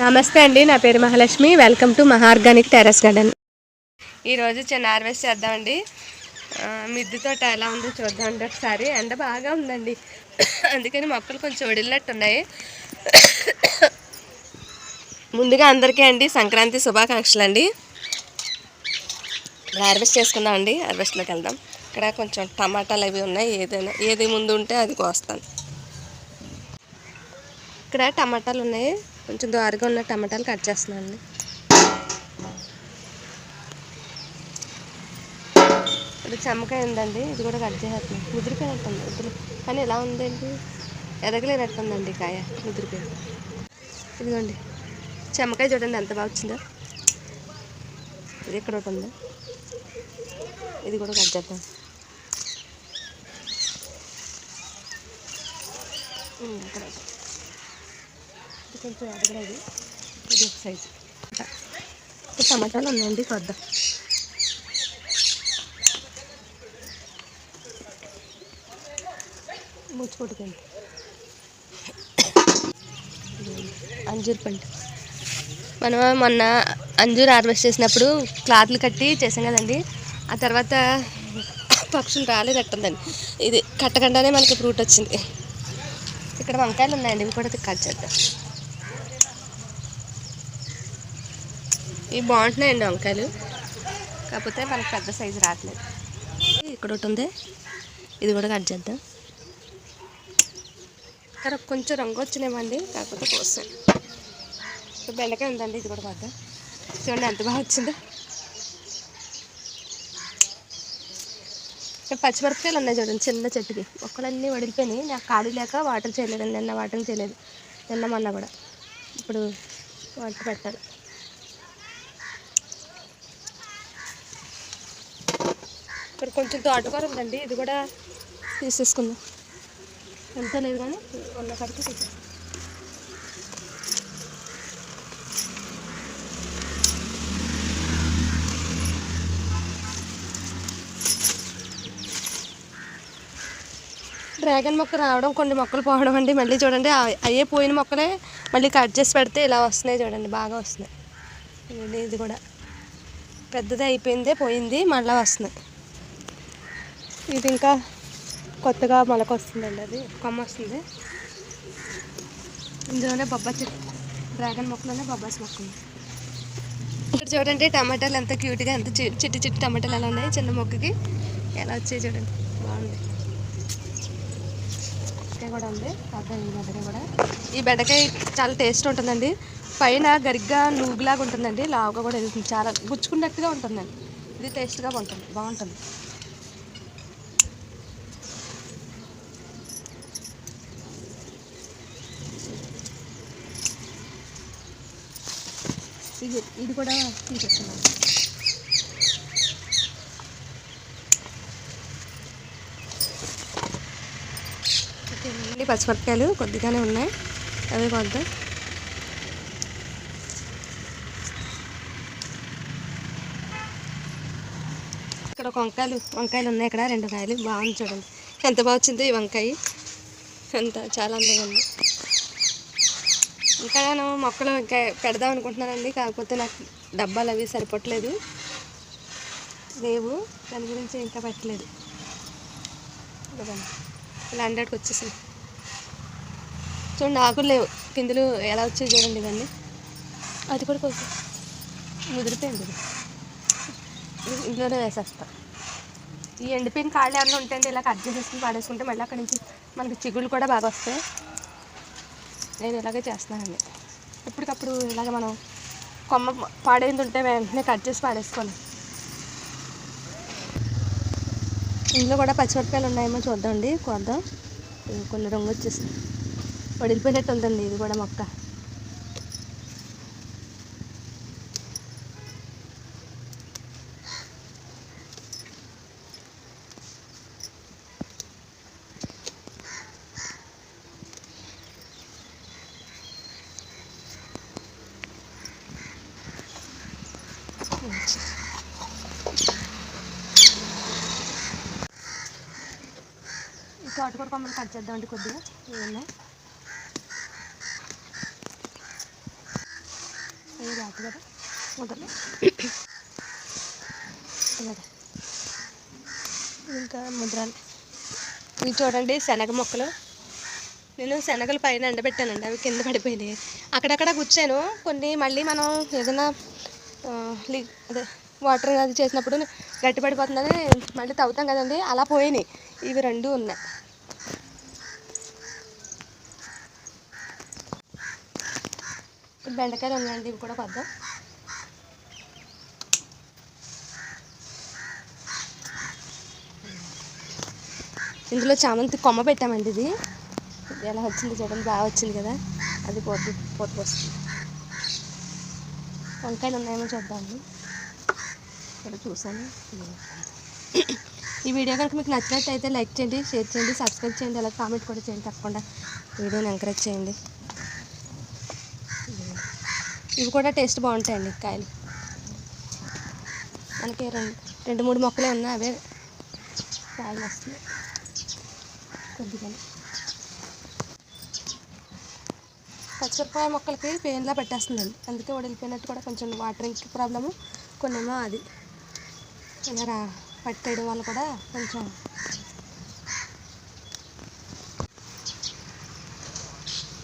నమస్తే అండి నా పేరు మహాలక్ష్మి. వెల్కమ్ టు మహార్గానిక్ టెర్రస్ గార్డెన్ ఈరోజు చిన్న హార్వెస్ట్ చేద్దామండి. ఆ, మిద్దె తోట ఎలా ఉందో చూద్దామండి ఒకసారి. ఎండ బాగా ఉందండి. అందుకని మొక్కలు కొంచెం వడిలినట్టున్నాయి. ముందుగా అందరికీ అండి సంక్రాంతి శుభాకాంక్షలు అండి ఇప్పుడు హార్వెస్ట్ చేసుకుందామండి. హార్వెస్ట్లోకి వెళ్దాం. ఇక్కడ కొంచెం టమాటాలు అవి ఉన్నాయి. ఏదైనా ఏది ముందు ఉంటే అది కోస్తాను. ఇక్కడ టమాటాలు ఉన్నాయి. కొంచెం దోరగా ఉన్న టమాటాలు కట్ చేస్తున్నాను అండి. ఇప్పుడు చెమ్మకాయ ఉందండి ఇది కూడా కట్ చేసేస్తున్నాను ముదిరిపోయినట్టుంది ఇప్పుడు కానీ ఎలా ఉందండి? ఎదగలేనట్టుందండి కాయ ముదిరిపోయి ఇదిగోండి చెమ్మకాయ చూడండి ఎంత బాగా వచ్చిందో. ఇది ఇక్కడ ఒకటి ఉందో. ఇది కూడా కట్ చేద్దాం. ఇక్కడ కొంచెం ఎదగలేదు ఇది ఒక సైజు టమాటాలు ఉన్నాయండి కొద్దాం ముచ్చుకొట్టుకోండి అంజూర్ పండు. మనం మొన్న అంజూర్ హార్వెస్ట్ చేసినప్పుడు క్లాత్లు కట్టి చేసాం కదండి. ఆ తర్వాత పక్షులు రాలేదట్టుందండి ఇది కట్టకుండానే మనకి ఫ్రూట్ వచ్చింది. ఇక్కడ వంకాయలు ఉన్నాయండి ఇవి కూడా కట్ చేద్దాం. ఇవి బాగుంటున్నాయండి వంకాయలు. కాకపోతే మనకి పెద్ద సైజు రావట్లేదు. ఇక్కడ ఒకటి ఉంది. ఇది కూడా కట్ చేద్దాం. ఇక్కడ కొంచెం రంగు వచ్చినామండి కాకపోతే కోసాను ఇప్పుడు బెండకాయ ఉందండి ఇది కూడా కొద్దాం చూడండి ఎంత బాగా వచ్చిందో. పచ్చిమిరపకాయలు ఉన్నాయి చూడండి చిన్న చెట్టుకి. మొక్కలన్నీ వడిలిపోయినాయి. నాకు ఖాళీ లేక వాటర్ చేయలేదండి నిన్న వాటర్ చేయలేదు. నిన్న మొన్న కూడా. ఇప్పుడు వాటర్ పెట్టాలి. కొంచెం తోటకూర ఉందండి. ఇది కూడా తీసేసుకుందాం. ఎంత లేదు కానీ ఉన్న కడికి డ్రాగన్ మొక్క రావడం కొన్ని మొక్కలు పోవడం అండి. మళ్ళీ చూడండి అవి- అయ్యే పోయిన మొక్కలే మళ్ళీ కట్ చేసి పెడితే ఇలా వస్తున్నాయి చూడండి బాగా వస్తున్నాయి. ఇది కూడా పెద్దది అయిపోయిందే పోయింది మళ్ళీ వస్తున్నాయి. ఇది ఇంకా కొత్తగా మొలకొస్తుందండి అది. కొమ్మ వస్తుంది. ఇందులోనే బొబ్బా చెట్టు డ్రాగన్ మొక్కలోనే బొబ్బాసి మొక్క ఉంది ఇక్కడ చూడండి టమాటాలు ఎంత క్యూట్గా ఎంత చి- చిట్టి చిట్టి టమాటాలు ఎలా ఉన్నాయి చిన్న మొక్కకి. ఎలా వచ్చాయి చూడండి. బాగుంది. బెండకాయ కూడా ఉంది. కాకపోతే ఈ బెండకాయ కూడా. ఈ బెండకాయ చాలా టేస్ట్ ఉంటుందండి. పైన గరిగ్గా నూగులాగా ఉంటుందండి. లావుగా కూడా చాలా గుచ్చుకున్నట్టుగా ఉంటుందండి. ఇది టేస్ట్గా ఉంటుంది. బాగుంటుంది. ఇది ఇది కూడా తీసేస్తున్నాం ఓకేనండి పచ్చిమిరపకాయలు కొద్దిగానే ఉన్నాయి. అవి కొద్దాం ఇక్కడ ఒక వంకాయలు వంకాయలు ఉన్నాయి ఇక్కడ రెండు కాయలు. బాగుంది చూడండి. ఎంత బాగా వచ్చిందో ఈ వంకాయ. ఎంత చాలా అందంగా ఉంది. ఇంకా నేను మొక్కలు ఇంకా పెడదాం అనుకుంటున్నానండి. కాకపోతే నాకు డబ్బాలు అవి సరిపోవట్లేదు లేవు. దాని గురించి ఇంకా పెట్టలేదు. ఇలా హండ్రెడ్కి వచ్చేసింది. చూడండి ఆకులు లేవు. కిందలు ఎలా వచ్చాయి చూడండి ఇవన్నీ. అది కూడా కొంచెం ముదిరిపోయింది. ఇందులోనే ఇంట్లోనే వేసేస్తా. ఈ ఎండిపోయిన కాళ్ళు ఏమైనా ఉంటాయండి ఇలా కట్ చేసేసుకుని పాడేసుకుంటే మళ్ళీ అక్కడి నుంచి మనకి చిగుళ్ళు కూడా బాగా వస్తాయి. నేను ఇలాగే చేస్తున్నానండి. ఎప్పటికప్పుడు ఇలాగ మనం కొమ్మ పాడైంది ఉంటే వెంటనే కట్ చేసి పాడేసుకోండి ఇందులో కూడా పచ్చిమిరపకాయలు ఉన్నాయేమో చూద్దామండి కొద్దాం. కొన్ని రంగు వచ్చేసి వడిలిపోయినట్టు ఉందండి ఇది కూడా మొక్క. తోటకూర కొమ్మలు కట్ చేద్దామండి కొద్దిగా. ఇవి రాదు కదా. మొదలు. ఇంకా ముద్రాలు. ఇవి చూడండి శనగ మొక్కలు. నేను శనగలు పైన ఎండబెట్టానండి అవి కింద పడిపోయినాయి. అక్కడక్కడ గుచ్చాను. కొన్ని మళ్ళీ మనం ఏదైనా అదే వాటర్ అది చేసినప్పుడు గట్టి పడిపోతుందని మళ్ళీ తవ్వుతాం కదండి అలా పోయినాయి. ఇవి రెండు ఉన్నాయి. బెండకాయలు ఉన్నాయండి ఇవి కూడా కొద్దాం. ఇందులో చామంతి కొమ్మ పెట్టామండి ఇది. ఇది ఎలా వచ్చింది చూడండి బాగా వచ్చింది కదా. అది పోతు పోతు వస్తుంది. వంకాయలు ఉన్నాయేమో చూద్దామండి. ఇక్కడ చూసాను ఈ వీడియో కనుక మీకు నచ్చినట్టయితే లైక్ చేయండి షేర్ చేయండి సబ్స్క్రైబ్ చేయండి అలా కామెంట్ కూడా చేయండి తప్పకుండా. వీడియోని ఎంకరేజ్ చేయండి. ఇవి కూడా టేస్ట్ బాగుంటాయండి కాయలు. మనకి రెండు రెండు మూడు మొక్కలే ఉన్నాయి అవే కాయలు వస్తున్నాయి. కొద్దిగా పచ్చిమిరపకాయ మొక్కలకి పెయిన్లా పెట్టేస్తుందండి. అందుకే వడిలిపోయినట్టు కూడా కొంచెం వాటరింగ్ ప్రాబ్లము. కొన్నేమో అది. ఇలా రా పట్టేయడం వల్ల కూడా కొంచెం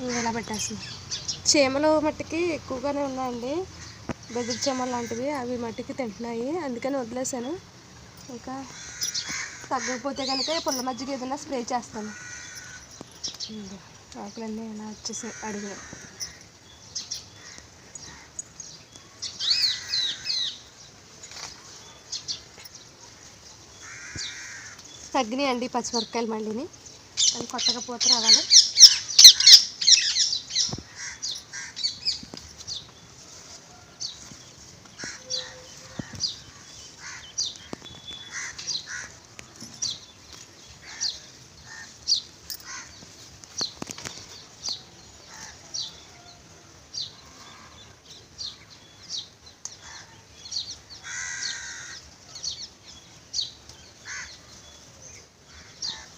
ఇవి ఇలా పెట్టేస్తుంది చీమలు మట్టికి ఎక్కువగానే ఉన్నాయండి. బెదిరి చీమలు లాంటివి అవి మట్టికి తింటున్నాయి. అందుకని వదిలేసాను ఇంకా తగ్గకపోతే కనుక పుల్ల మజ్జిగ ఏదైనా స్ప్రే చేస్తాను. ఆకులన్నీ ఇలా వచ్చేసి అడుగు. తగ్గినాయండి పచ్చిమిరపకాయలు మళ్ళీని. అది కొత్తగా పూత రావాలి.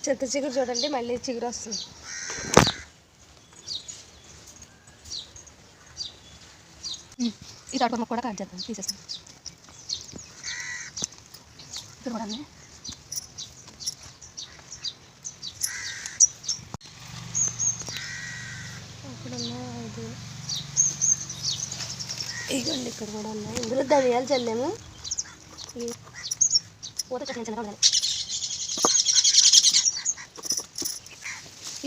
చింత చిగురు చూడండి మళ్ళీ చిగురు వస్తుంది. ఈ తోటకూర మొక్క కూడా కట్ చేద్దాం తీసేస్తాం. ఐదు ఇదిగోండి ఇక్కడ కూడా ఉన్నాయి. ఇందులో ధనియాలు చల్లాము. పూత చట్నీ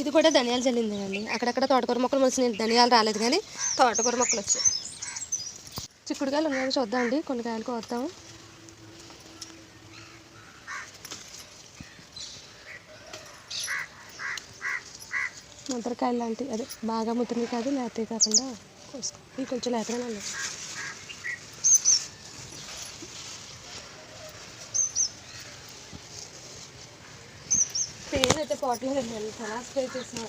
ఇది కూడా ధనియాలు చల్లింది అండి అక్కడక్కడ తోటకూర మొక్కలు మొలిసినాయి ధనియాలు రాలేదు కానీ తోటకూర మొక్కలు వచ్చాయి. చిక్కుడుకాయలు ఉన్నాయో చూద్దామండి. కొన్ని కాయలు కోద్దాము ముద్రకాయలు లాంటివి అదే బాగా ముద్రని కాదు లేతే కాకుండా కోసుకో. ఇవి కొంచెం లేతగానే ఉన్నాయి పాట్లో రెండు పోవట్లేదండి అండి చాలా చేసిన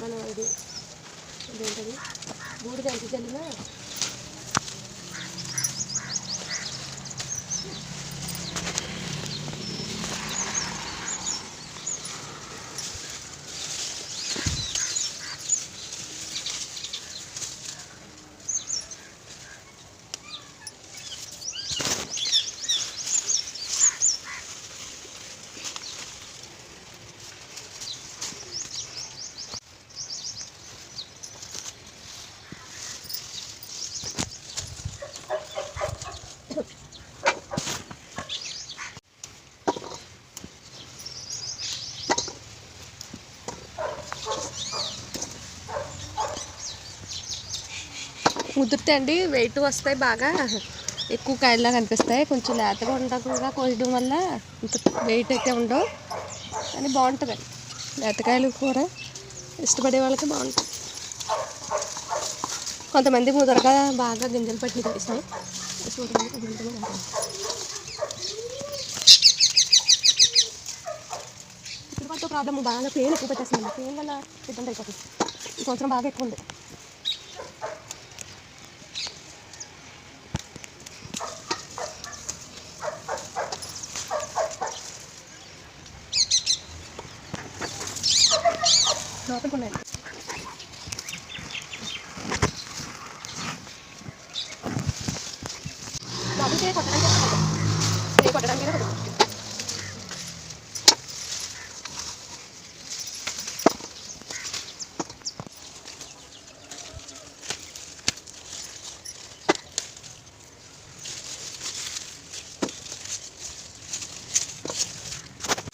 మనం ఇది ఇదేంటది? బూడిద ఎంత చల్లినా ముదిరితే అండి వెయిట్ వస్తాయి బాగా. ఎక్కువ కాయల్లా కనిపిస్తాయి కొంచెం లేతగా ఉండకుండా కోయడం వల్ల ఇంత వెయిట్ అయితే ఉండవు. కానీ బాగుంటుంది. లేతకాయలు కూర ఇష్టపడే వాళ్ళకి బాగుంటుంది. కొంతమంది ముదరగా బాగా గింజలు పట్టిన ఇష్టం ఇప్పుడు ప్రాబ్లమ్ బాగా పెయిన్ ఎక్కువ పెట్టేస్తుంది. పెయిన్ వల్ల ఇబ్బంది అయిపోతుంది. ఈ సంవత్సరం బాగా ఎక్కువ ఉంది. లోపలికి ఉన్నాయి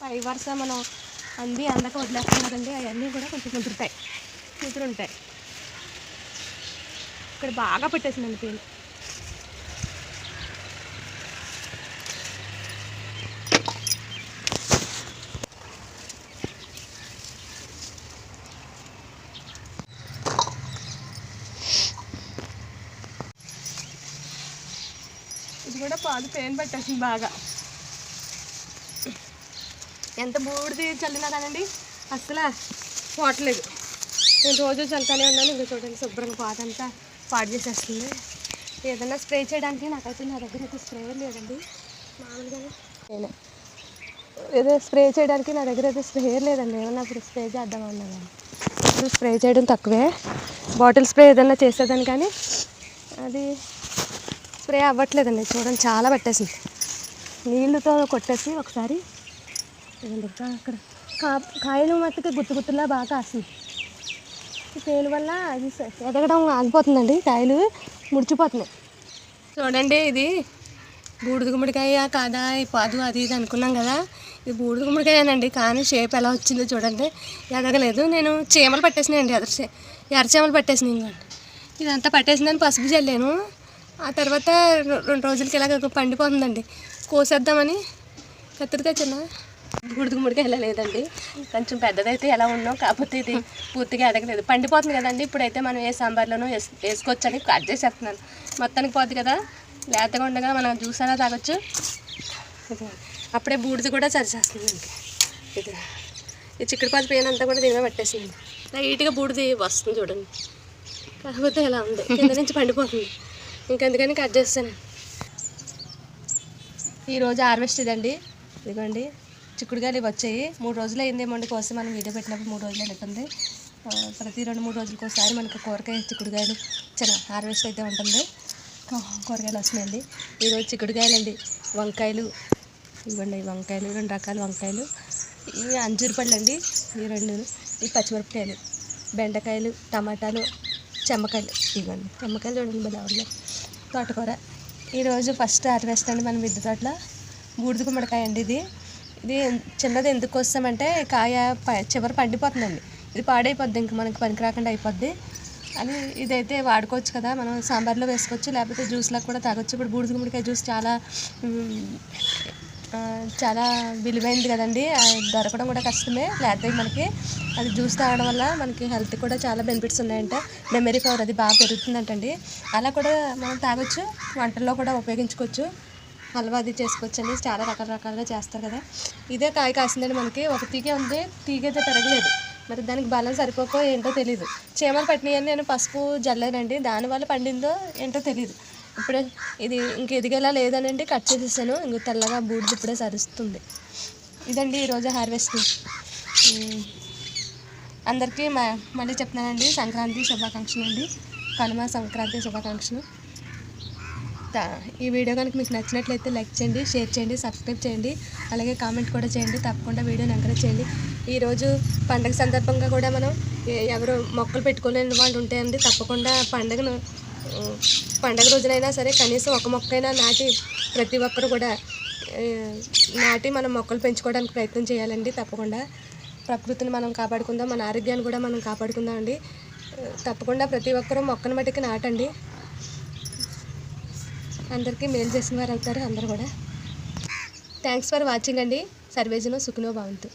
పై వరుస మనం అంది. అందక వదిలేస్తున్నారండి. అవన్నీ కూడా కొంచెం ముదురుతాయి. ముదురుంటాయి. ఇక్కడ బాగా పెట్టేసిందండి పేను ఇది కూడా పాలు పేను పెట్టేసింది బాగా. ఎంత బూడిది చల్లినా కానండి అసలు పోవట్లేదు నేను రోజు చల్లుతానే ఉన్నాను ఇంకా చూడండి శుభ్రంగా పాదంతా పాడు చేసేస్తుంది. ఏదైనా స్ప్రే చేయడానికి నాకైతే నా దగ్గర అయితే స్ప్రే లేదండి. మామూలుగానే నేనే. ఏదో స్ప్రే చేయడానికి నా దగ్గర అయితే స్ప్రే లేదండి. ఏమన్నా ఇప్పుడు స్ప్రే చేద్దామన్నా కానీ ఇప్పుడు స్ప్రే చేయడం తక్కువే. బాటిల్ స్ప్రే ఏదైనా చేసేదాన్ని కానీ అది స్ప్రే అవ్వట్లేదండి. చూడండి చాలా పట్టేసింది. నీళ్ళతో కొట్టేసి ఒకసారి ఇదిగోండి అక్కడ కా కాయలు మట్టుకు గుత్తు గుత్తులా బాగా కాస్తుంది పేలు తేలు వల్ల అది ఎదగడం ఆగిపోతుందండి కాయలు ముడిచిపోతున్నాయి. చూడండి ఇది బూడిద గుమ్మడికాయ కాదా పాదు అది ఇది అనుకున్నాం కదా. ఇది బూడిద గుమ్మడికాయనండి కానీ షేప్ ఎలా వచ్చిందో చూడండి. ఎదగలేదు నేను చీమలు పట్టేసినాయండి ఎదర చే- ఎర్ర చీమలు పట్టేసినాయి ఇంకోండి ఇదంతా పట్టేసిందని పసుపు చల్లాను ఆ తర్వాత రెండు రోజులకి ఇలాగ పండిపోతుందండి. కోసేద్దామని. కత్తిరితే చిన్న బూడిద ముడికి లేదండి కొంచెం పెద్దదైతే ఎలా ఉన్నాం కాకపోతే ఇది పూర్తిగా ఎదగలేదు పండిపోతుంది కదండి ఇప్పుడైతే మనం ఏ సాంబార్లోనూ వేసు వేసుకోవచ్చని కట్ చేసేస్తున్నాను. మొత్తానికి పోతుంది కదా లేతగా ఉండగా మనం జ్యూస్ అలా తాగొచ్చు. అప్పుడే బూడిది కూడా సరిచేస్తుంది ఇది ఈ చిక్కుడుపాతి పెయిన్ అంతా కూడా దీనిమే పట్టేసింది. లైట్గా బూడిది వస్తుంది చూడండి. కాకపోతే ఇలా ఉంది కింద నుంచి పండిపోతుంది. ఇంకెందుకని కట్ చేస్తాను. ఈరోజు హార్వెస్ట్ ఇదండి. ఇదిగోండి. చిక్కుడుకాయలు వచ్చాయి. మూడు రోజులు అయిందేమోండి కోసం మనం వీడియో పెట్టినప్పుడు మూడు రోజులు అయినట్టుంది ప్రతి రెండు మూడు రోజులకి ఒకసారి మనకి కూరగాయ చిక్కుడుకాయలు చాలా హార్వెస్ట్ అయితే ఉంటుంది. కూరగాయలు వస్తున్నాయండి. ఈరోజు చిక్కుడుకాయలు అండి వంకాయలు ఇవ్వండి. వంకాయలు రెండు రకాల వంకాయలు. ఇవి అంజూరు పళ్ళు అండి ఈ రెండు ఈ పచ్చిమిరపకాయలు బెండకాయలు టమాటాలు చెమ్మకాయలు ఇవ్వండి. చెమ్మకాయలు చూడండి భలే ఉన్నాయి తోటకూర. ఈరోజు ఫస్ట్ హార్వెస్ట్ అండి మన మిద్దె తోటలో. బూడిద గుమ్మడికాయ అండి ఇది. ఇది చిన్నది ఎందుకు వస్తామంటే కాయ ప చివరి పండిపోతుందండి. ఇది పాడైపోద్ది ఇంక మనకి పనికి రాకుండా అయిపోద్ది. అని ఇదైతే వాడుకోవచ్చు కదా మనం సాంబార్లో వేసుకోవచ్చు లేకపోతే జ్యూస్లో కూడా తాగొచ్చు. ఇప్పుడు బూడిద గుమ్మడికాయ జ్యూస్ చాలా చాలా విలువైంది కదండి. అది దొరకడం కూడా కష్టమే. లేకపోతే మనకి అది జ్యూస్ తాగడం వల్ల మనకి హెల్త్ కూడా చాలా బెనిఫిట్స్ ఉన్నాయంట. మెమరీ పవర్ అది బాగా పెరుగుతుందంటండి. అలా కూడా మనం తాగొచ్చు వంటల్లో కూడా ఉపయోగించుకోవచ్చు. హల్వా అది చేసుకోవచ్చండి. చాలా రకాల రకాలుగా చేస్తారు కదా. ఇదే కాయ కాసిందండి మనకి. ఒక తీగే ఉంది. తీగ అయితే పెరగలేదు. మరి దానికి బలం సరిపోకో ఏంటో తెలియదు చీమలు పట్టినాయని నేను పసుపు జల్లానండి. దానివల్ల పండిందో ఏంటో తెలియదు ఇప్పుడే ఇది ఇంక ఎదిగేలా లేదనండి. కట్ చేసేసాను. ఇంక తెల్లగా బూడిది ఇప్పుడే సరుస్తుంది. ఇదండి ఈరోజు హార్వెస్ట్ అందరికీ మ మళ్ళీ చెప్తున్నానండి. సంక్రాంతి శుభాకాంక్షలు అండి కనుమ సంక్రాంతి శుభాకాంక్షలు. ఈ వీడియో కనుక మీకు నచ్చినట్లయితే లైక్ చేయండి షేర్ చేయండి సబ్స్క్రైబ్ చేయండి అలాగే కామెంట్ కూడా చేయండి తప్పకుండా వీడియోని ఎంకరేజ్ చేయండి. ఈరోజు పండగ సందర్భంగా కూడా మనం ఎవరు మొక్కలు పెట్టుకోలేని వాళ్ళు ఉంటాయండి తప్పకుండా పండగను పండగ రోజునైనా సరే కనీసం ఒక మొక్కైనా నాటి ప్రతి ఒక్కరు కూడా నాటి మనం మొక్కలు పెంచుకోవడానికి ప్రయత్నం చేయాలండి తప్పకుండా. ప్రకృతిని మనం కాపాడుకుందాం మన ఆరోగ్యాన్ని కూడా మనం కాపాడుకుందాం అండి. తప్పకుండా ప్రతి ఒక్కరూ మొక్కను మట్టికి నాటండి. అందరికీ మేలు చేసిన వారు అవుతారు అందరు కూడా. థ్యాంక్స్ ఫర్ వాచింగ్ అండి. సర్వేజను సుఖనో భవంతు.